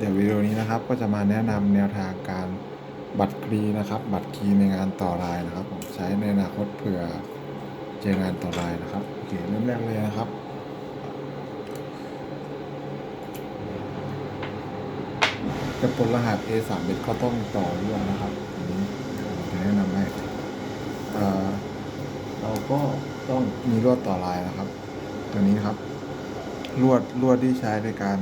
เดี๋ยววิดีโอนี้นะครับก็จะมาแนะนำแนวทางการบัตรกรีนะครับ บัตรกรีในงานต่อรายนะครับผมใช้ในอนาคตเผื่อเจองานต่อรายนะครับโอเคเริ่มแรกเลยนะครับจะปลรหัส A 3เม็ดก็ต้องต่อร่วมนะครับอันนี้ผมจะแนะนำให้เออเราก็ต้องมีลวดต่อลายนะครับ ตัวนี้ครับลวดลวดที่ใช้ในการ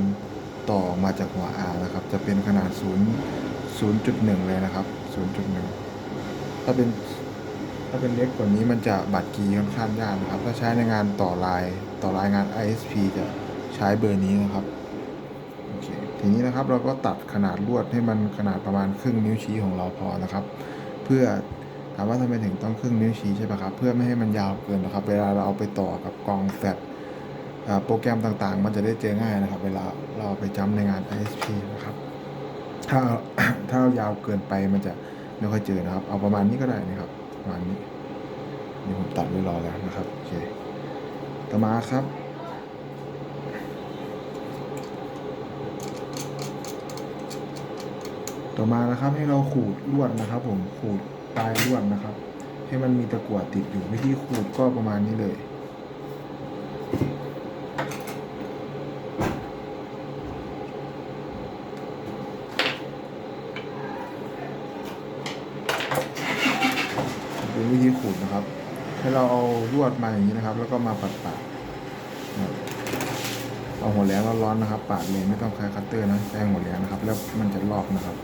ต่อมาจากหัว R นะครับ จะเป็นขนาด 0 0.1 เลยนะครับ 0.1 ถ้าเป็นถ้าเป็นเล็กกว่านี้มันจะบัตรกีค่อนข้างยากนะครับ ถ้าใช้ในงานต่อลายต่อลายงาน ISP จะใช้เบอร์นี้นะครับโอเคทีนี้นะครับเราก็ตัดขนาดลวดให้มันขนาดประมาณครึ่งนิ้วชี้ของเราพอนะครับ เพื่อถามว่าทำไมถึงต้องครึ่งนิ้วชี้ใช่ปะครับ เพื่อไม่ให้มันยาวเกินนะครับ เวลาเราเอาไปต่อกับกองแฟลชอ่า โปรแกรมต่างๆ มันจะได้เจอง่ายนะครับ เวลาเราไปจำในงาน ISP นะครับ ถ้าถ้าายาวเกินไปมันจะไม่ค่อยเจอนะครับ เอาประมาณนี้ก็ได้นะครับประมาณนี้นี่ผมตัดไว้รอแล้วนะครับโอเคต่อมาครับต่อมานะครับให้เราขูดลวดนะครับ ผมขูดปลายลวดนะครับ ให้มันมีตะกั่วติดอยู่วิธีขูดก็ประมาณนี้เลย เป็นวิธี ขูดนะครับ ให้เราเอาลวดมาอย่างนี้นะครับ แล้วก็มาปัดปาดๆเอาหัวแหลมร้อนๆนะครับ ปาดเลยไม่ต้องใช้คัตเตอร์นะใช้หัวแหลมนะครับ แล้วมันจะลอกนะครับ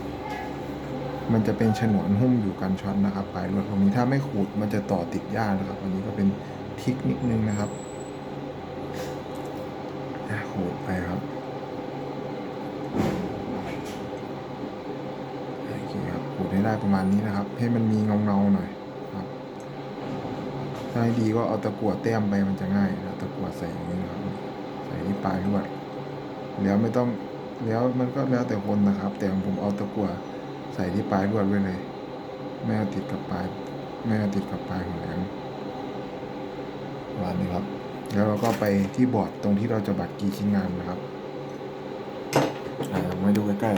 มันจะเป็นฉนวนหุ้มอยู่กันช็อตนะครับปลายลวดตรงนี้ถ้าไม่ขูดมันจะต่อติดยากนะครับ อันนี้ก็เป็นทิคนิดนึงนะครับอะขูดไปครับโอเคครับขูดให้ได้ประมาณนี้นะครับ ให้มันมีเงาๆหน่อย ถ้าให้ดีก็เอาตะกั่วแต้มไปมันจะง่ายนะตะกั่วใส่อย่างนี้นะครับ ใส่ที่ปลายลวด แล้วไม่ต้องแล้วมันก็แล้วแต่คนนะครับ แต่ผมเอาตะกั่วใส่ที่ปลายลวดไว้เลย ไม่เอาติดกับปลายไม่เอาติดกับปลายของแหลมวานนี้ครับ แล้วเราก็ไปที่บอร์ดตรงที่เราจะบัตรกีชิ้นงานนะครับอ่ามาดูใกล้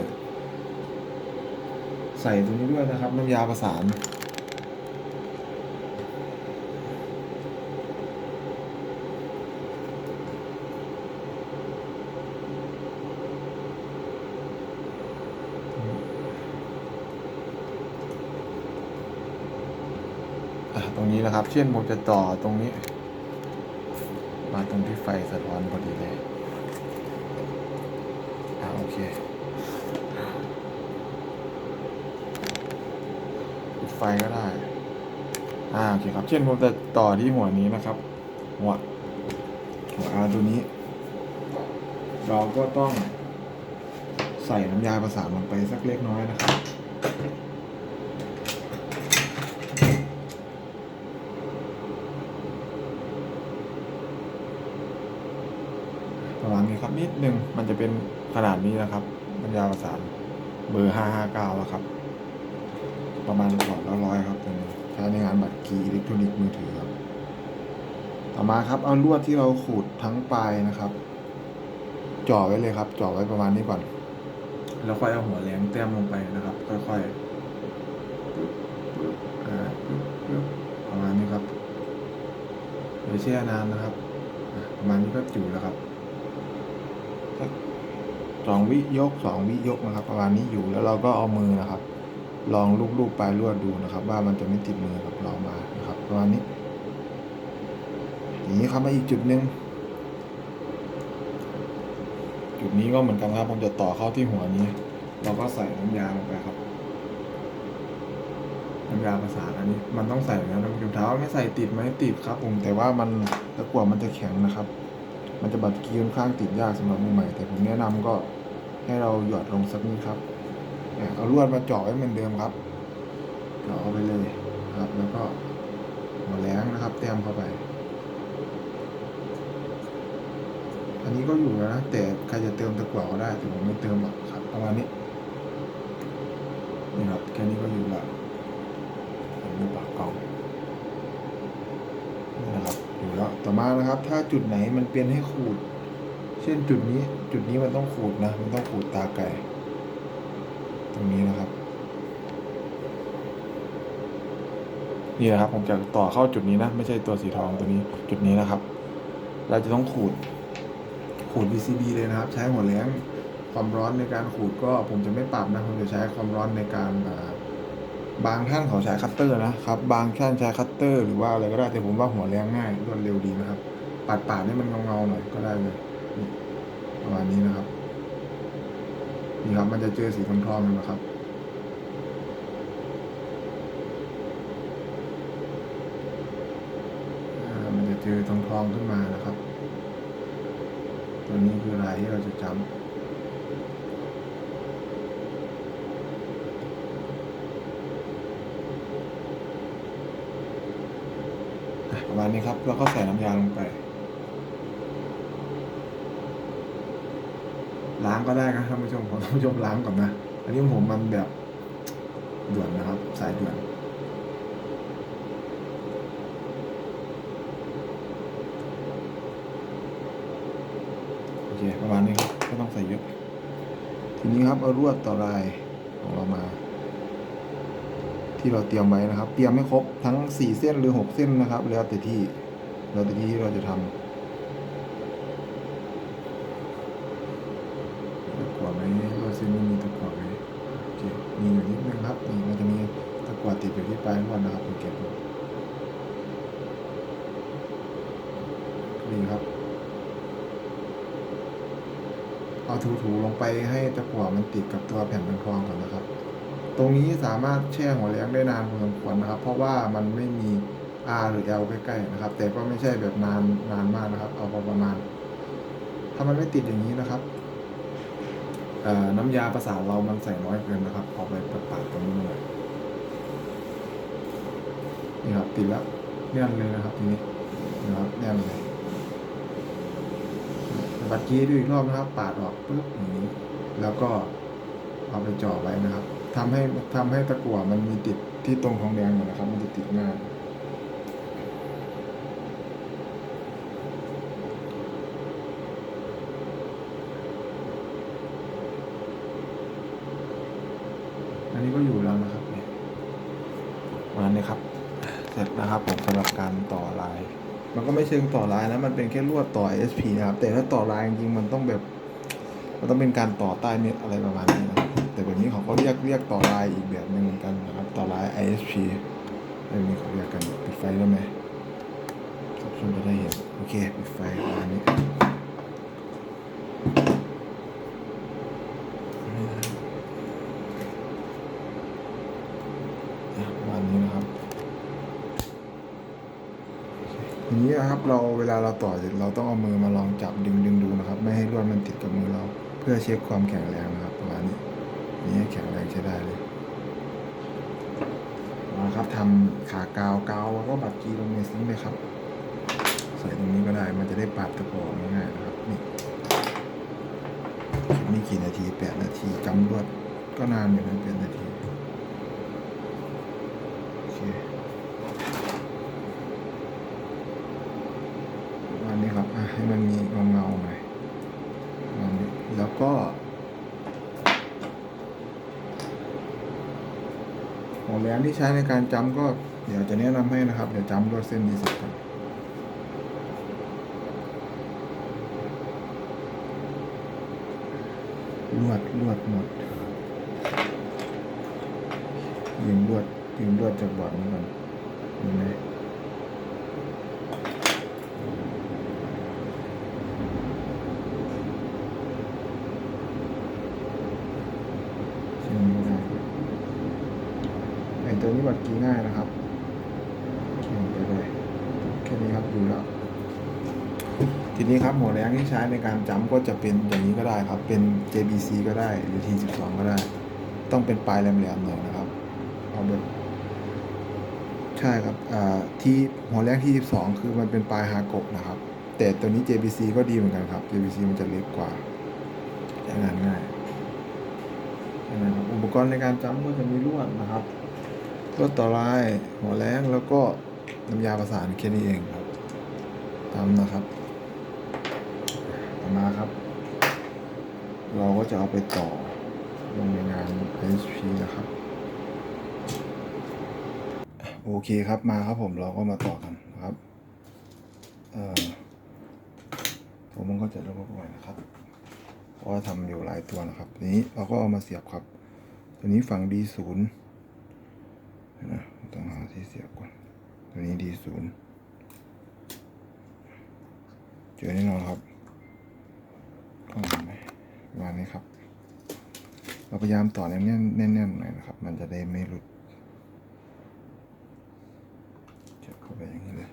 ๆใส่ตรงนี้ด้วยนะครับ น้ำยาประสาน ตรงนี้นะครับ เช่นผมจะต่อตรงนี้ มาตรงที่ไฟสะท้อนพอดีเลยอะโอเคปิดไฟก็ได้อ่าโอเคครับ เช่นผมจะต่อที่หัวนี้นะครับ หัวหัวอาตัวนี้ เราก็ต้องใส่น้ำยาประสานลงไปสักเล็กน้อยนะครับับนิดหนึ่งมันจะเป็นขนาดนี้นะครับน้ำยาประสานเบอร์ห้าห้าเก้าแล้วครับ ประมาณสองร้อยครับตรงนี้ใช้ในงานบัตรกีอิเล็กทรอนิกส์มือถือครับ ต่อมาครับเอาลวดที่เราขูดทั้งปลายนะครับจ่อไว้เลยครับจ่อไว้ประมาณนี้ก่อน แล้วค่อยเอาหัวแหลมแต้มลงไปนะครับ ค่อยๆประมาณนี้ครับอย่าแช่นานนะครับ ประมาณนี้ก็อยู่แล้วครับ สองวิยกสองวิยกนะครับ ประมาณนี้อยู่แล้วเราก็เอามือนะครับ ลองลูบๆปลายลวดดูนะครับ ว่ามันจะไม่ติดมือกับเรามานะครับ ประมาณนี้อย่างนี้ครับมาอีกจุดหนึ่งจุดนี้ก็เหมือนกันครับผมจะต่อเข้าที่หัวนี้ เราก็ใส่น้ำยาลงไปครับน้ำยาประสานอันนี้ มันต้องใส่นะน้ำจุดเท้าไม่ใส่ติดไหมติดครับผมแต่ว่ามันตะกั่วมันจะแข็งนะครับ มันจะบัดกีค่อนข้างติดยากสำหรับมือใหม่ แต่ผมแนะนำก็ให้เราหยอดลงสักนิดครับเอาลวดมาเจาะไว้เหมือนเดิมครับเจาะเข้าไปเลยครับ แล้วก็หัวแหลงนะครับ แต้มเข้าไป อันนี้ก็อยู่แล้วนะแต่ใครจะเติมตะกั่วก็ได้แต่ผมไม่เติมหรอกครับประมาณนี้นี่ครับแค่นี้ก็อยู่ละผมดูปากกล่องนี่นะครับอยู่แล้ว ต่อมานะครับ ถ้าจุดไหนมันเป็นให้ขูด เช่นจุดนี้ จุดนี้มันต้องขูดนะ มันต้องขูดตาไก่ ตรงนี้นะครับ นี่นะครับ ผมจะต่อเข้าจุดนี้นะ ไม่ใช่ตัวสีทองตัวนี้ จุดนี้นะครับ เราจะต้องขูด ขูด PCB เลยนะครับ ใช้หัวแรงความร้อนในการขูดก็ผมจะไม่ปรับนะ ผมจะใช้ความร้อนในการอ่า บางท่านเขาใช้คัตเตอร์นะครับ บางท่านใช้คัตเตอร์หรือว่าอะไรก็ได้แต่ผมว่าหัวแรงง่ายรวดเร็วดีนะครับ ปาดปาดๆให้มันเงาๆหน่อยก็ได้เลยประมาณนี้นะครับ นี่ครับมันจะเจอสีทองทองๆนะครับมันจะเจอทองทองๆขึ้นมานะครับ ตัวนี้คือลายที่เราจะจำอะประมา ณนี้ครับแล้วก็ใส่น้ำยาลงไป ล้างก็ได้นะท่านผู้ชมขอท่านผู้ชมล้างก่อนนะ อันนี้ผมมันแบบด่วนนะครับ สายด่วนโอเคประมาณนี้ครับไม่ต้องใส่เยอะ ทีนี้ครับเอารวดต่อลายของเรามา ที่เราเตรียมไว้นะครับ เตรียมไม่ครบทั้งสี่เส้นหรือหกเส้นนะครับ แล้วแต่ที่แล้วแต่ที่ที่เราจะทำตะกั่วไหมเราเส้นนี้มีตะกั่วไหมโอเคมีอยู่นิดนึงครับนี่มันจะมีตะกั่วติดอยู่ที่ปลายรวดนะครับผมเก็บดูดีครับ เอาถูๆลงไปให้ตะกั่วมันติดกับตัวแผ่นทองทองก่อนนะครับ ตรงนี้สามารถแช่หัวเลี้ยงได้นานพอสมควรนะครับ เพราะว่ามันไม่มี R หรือ L ใกล้ๆนะครับ แต่ก็ไม่ใช่แบบนานนานมากนะครับ เอาพอประมาณ ถ้ามันไม่ติดอย่างนี้นะครับน้ำยาประสานเรามันใส่น้อยเกินนะครับเอาไปปาดๆตรงนี้หน่อยนี่ครับติดแล้วแน่นเลยนะครับทีนี้นะครับแน่นเลยบัตรกี้ดูอีกรอบนะครับ ปาดออกปุ๊บอย่างนี้ แล้วก็เอาไปจ่อไว้นะครับ ทำให้ทำให้ตะกั่วมันมีติดที่ตรงทองแดงหมดนะครับ มันจะติดง่ายอันนี้ก็อยู่แล้วนะครับเนี่ยประมาณนี้ครับ เสร็จนะครับผมสำหรับการต่อลาย มันก็ไม่เชิงต่อลายนะ มันเป็นแค่ลวดต่อ ISP นะครับ แต่ถ้าต่อลายจริงๆมันต้องแบบ มันต้องเป็นการต่อใต้เม็ดอะไรประมาณนี้นะครับ แต่แบบนี้เขาก็เรียกเรียกต่อลายอีกแบบหนึ่งเหมือนกันนะครับ ต่อลาย ISP แบบนี้เขาเรียกกันปิดไฟได้ไหมทุกคนจะได้เห็น โอเคปิดไฟประมาณนี้อะประมาณนี้นะครับทีนี้นะครับเราเวลาเราต่อเสร็จเราต้องเอามือมาลองจับดึงดึงดูนะครับ ไม่ให้ลวดมันติดกับมือเรา เพื่อเช็คความแข็งแรงนะครับ นี่แข็งแรงใช้ได้เลยนะครับทำขากาวกาวแล้วก็บัดกีลงในซิงค์เลยครับ ใส่ตรงนี้ก็ได้มันจะได้ปาดตะกอง่ายๆนะครับนี่นี่กี่นาทีแปดนาทีจำรวดก็นานอยู่นะแปดนาทีโอเค ประมาณนี้ครับอะให้มันมีเงาเงาๆหน่อยประมาณนี้แล้วก็ หัวแหลมที่ใช้ในการจำก็เดี๋ยวจะแนะนำให้นะครับ เดี๋ยวจำรวดเส้นดีสุดก่อนลวดลวดหมดยืมลวดยืมลวดจากบอร์ดนี้ก่อนดูไหม ใช่ไม่ได้ นี้บัดกีง่ายนะครับเไปเลยแค่นี้ครับดูแล้ว ทีนี้ครับหัวแรงที่ใช้ในการจำก็จะเป็นอย่างนี้ก็ได้ครับ เป็น JBC ก็ได้หรือ T12 ก็ได้ ต้องเป็นปลายแหลมๆหน่อยนะครับเอาแบบใช่ครับที่หัวแรงที่ 12 คือมันเป็นปลายฮากบนะครับ แต่ตัวนี้ JBC ก็ดีเหมือนกันครับ JBC มันจะเล็กกว่าใช้งานง่ายนะครับอุปกรณ์ในการจำก็จะมีลวดนะครับ ลวดต่อลายหัวแรงแล้วก็น้ำยาประสานแค่นี้เองครับตามนะครับต่อมาครับ เราก็จะเอาไปต่อลงในงาน ISP นะครับโอเคครับมาครับผมเราก็มาต่อกันนะครับเอ่อผมมันก็จะระบบบ่อยนะครับเพราะว่าทำอยู่หลายตัวนะครับ นี้เราก็เอามาเสียบครับ ตัวนี้ฝั่ง D0 เดี๋ยว นะต้องหาที่เสียบก่อน ตัวนี้ D0 เจอแน่นอนครับกล้องไหมประมาณนี้ครับ เราพยายามต่อแน่นแน่นๆหน่อยนะครับ มันจะได้ไม่หลุดเจาะเข้าไปอย่างนี้เลย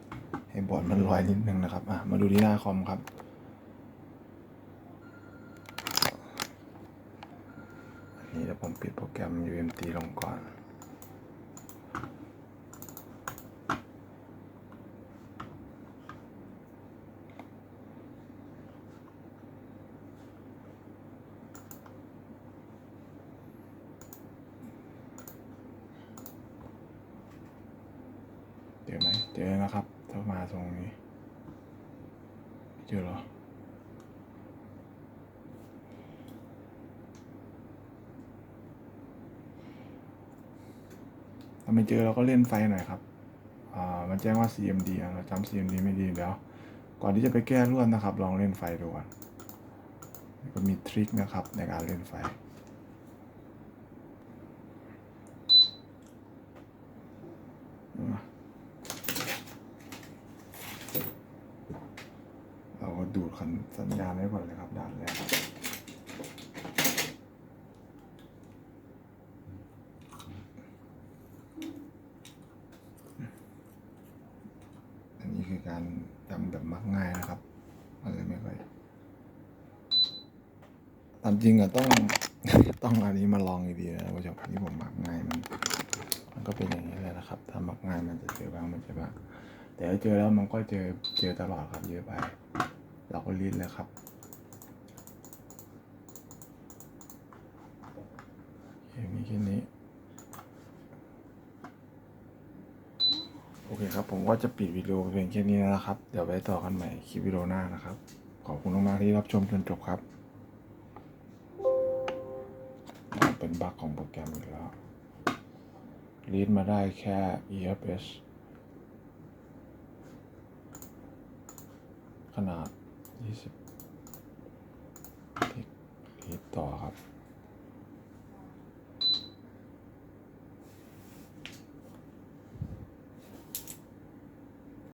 ให้บอร์ดมันลอยนิดนึงนะครับ อะ มาดูที่หน้าคอมครับอันนี้เดี๋ยวผมปิดโปรแกรม UMT ลงก่อน อไหมเจอนะครับถ้ามาตรงนี้เจอเหรอถ้าไม่เจอเราก็เล่นไฟหน่อยครับอ่ามันแจ้งว่า CMD เราจำ CMD ไม่ดีแล้ว ก่อนที่จะไปแก้ร่วนนะครับ ลองเล่นไฟดูก่อนก็มีทริคนะครับในการเล่นไฟ เราก็ ดูดคันสัญญาณไว้ก่อนเลยครับด่านแรกอันนี้คือการจำแบบมักง่ายนะครับมันเลยไม่ค่อยตามจริงอะต้องต้องอันนี้มาลองดีๆนะผู้ชมนี่ผมมักง่ายมันมันก็เป็นอย่างนี้แหละนะครับถ้ามักง่ายมันจะเจอบ้างมันจะบ้างแต่ถ้าเจอแล้วมันก็เจอเจอตลอดครับเยอะไป เราก็รีดเลยครับเคมีแค่นี้ โอเคครับ ผมก็จะปิดวิดีโอเพียงแค่นี้นะครับ เดี๋ยวไว้ต่อกันใหม่คลิปวิดีโอหน้านะครับ ขอบคุณมากๆที่รับชมจนจบครับ เป็นบั๊กของโปรแกรมอีกแล้วรีดมาได้แค่ EFS ขนาด 20ทิกรีดต่อครับ